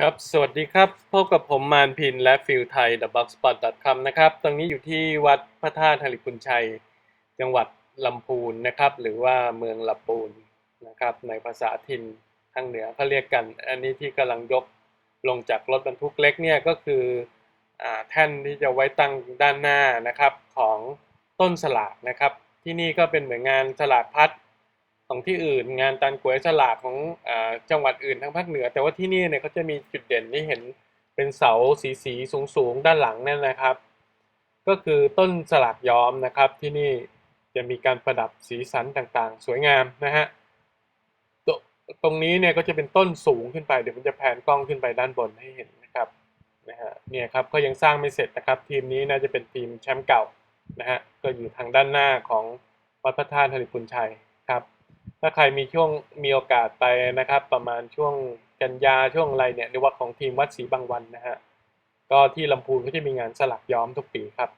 ครับ สวัสดีครับ พบกับผมมานพินและฟิลไทย t h e b o x s p o t c o m นะครับ ตรงนี้อยู่ที่วัดพระธาตุหริพุนชัย จังหวัดลำพูนนะครับ หรือว่าเมืองลำปูนนะครับ ในภาษาถิ่นทางเหนือเขาเรียกกัน อันนี้ที่กำลังยกลงจากรถบรรทุกเล็กเนี่ยก็คืออแท่นที่จะไว้ตั้งด้านหน้านะครับของต้นสลากนะครับ ที่นี่ก็เป็นเหมือนงานสลากพัด ของที่อื่น งานตันกวยฉลากของอจังหวัดอื่นทางภาคเหนือ แต่ว่าที่นี่เนี่ยเขาจะมีจุดเด่นที่เห็นเป็นเสาสีสีสูงสูงด้านหลังนั่นนะครับ ก็คือต้นสลากย้อมนะครับ ที่นี่จะมีการประดับสีสันต่างๆ สวยงามนะฮะตรตรงนี้เนี่ยก็จะเป็นต้นสูงขึ้นไปเดี๋ยวมันจะแผนกล้องขึ้นไปด้านบนให้เห็นนะครับนะฮะเนี่ยครับก็ยังสร้างไม่เสร็จนะครับ ทีมนี้น่าจะเป็นทีมแชมป์เก่านะฮะก็อยู่ทางด้านหน้าของวัดพระธาตุธริพุนชัยครับ ถ้าใครมีช่วงมีโอกาสไปนะครับ ประมาณช่วงกันยาช่วงอะไรเนี่ยเรียกว่าของทีมวัดศรีบางวันนะฮะก็ที่ลำพูนก็จะมีงานสลักย้อมทุกปีครับ